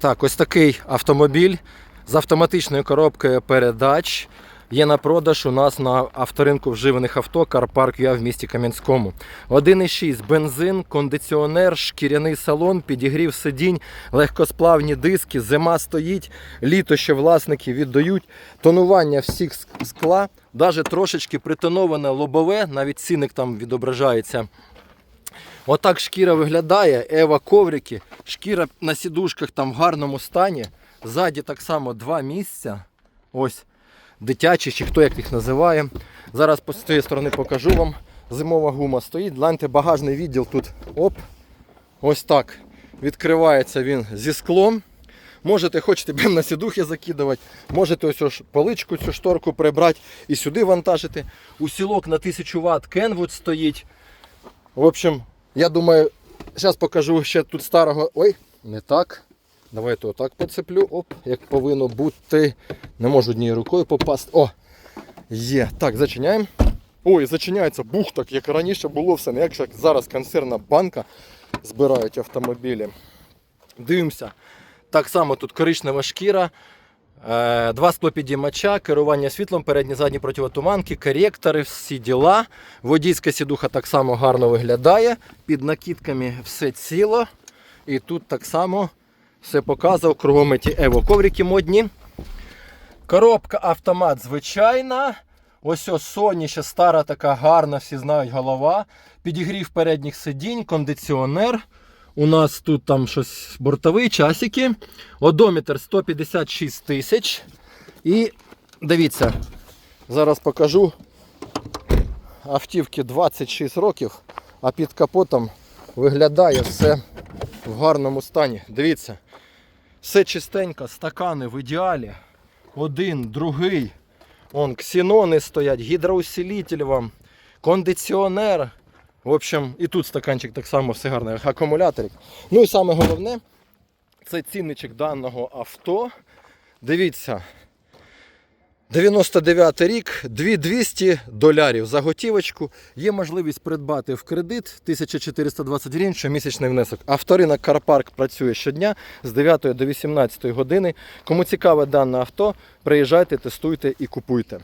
Так, ось такий автомобіль з автоматичною коробкою передач є на продаж у нас на авторинку вживаних авто Карпарк Я в місті Кам'янському. 1,6 бензин, кондиціонер, шкіряний салон, підігрів сидінь, легкосплавні диски, зима стоїть, літо ще власники віддають, тонування всіх скла, навіть трошечки притоноване лобове, навіть цінник там відображається. Отак шкіра виглядає, Ева коврики, шкіра на сідушках там в гарному стані. Ззаді так само два місця. Ось дитячі, чи хто як їх називає. Зараз з цієї сторони покажу вам. Зимова гума стоїть. Гляньте, багажний відділ тут. Оп. Ось так. Відкривається він зі склом. Можете, хочете прямо на сідухи закидувати, можете ось ось поличку цю шторку прибрати і сюди вантажити. Усілок на 1000 Вт Kenwood стоїть. В общем, я думаю, зараз покажу ще тут старого. Ой, не так. Давайте отак поцеплю. Оп, як повинно бути. Не можу однією рукою попасти. О! Є. Так, зачиняємо. Ой, зачиняється бух так, як раніше було все. Не як зараз консервна банка збирають автомобілі. Дивимося. Так само тут коричнева шкіра. Е, Два склопідіймача, керування світлом, передні задні противотуманки, коректори, всі діла. Водійська сідуха так само гарно виглядає. Під накидками все ціло. І тут так само все показував. Кругом ті ево коврики модні. Коробка автомат звичайна. Ось ось Sony стара така гарна, всі знають голова. Підігрів передніх сидінь, кондиціонер. У нас тут там щось бортові часики. Одометр 156 тисяч. І дивіться, зараз покажу. Автівки 26 років, а під капотом виглядає все в гарному стані. Дивіться, все чистенько, стакани в ідеалі. Один, другий. Вон, ксенони стоять, гідроусилитель вам, кондиціонер. В общем, і тут стаканчик так само все гарне, акумуляторик. Ну і саме головне, це цінничок даного авто. Дивіться. 99 рік, 2200 долярів за готівочку. Є можливість придбати в кредит 1420 гривень щомісячний внесок. Авторинок Карпарк працює щодня з 9 до 18 години. Кому цікаве дане авто, приїжджайте, тестуйте і купуйте.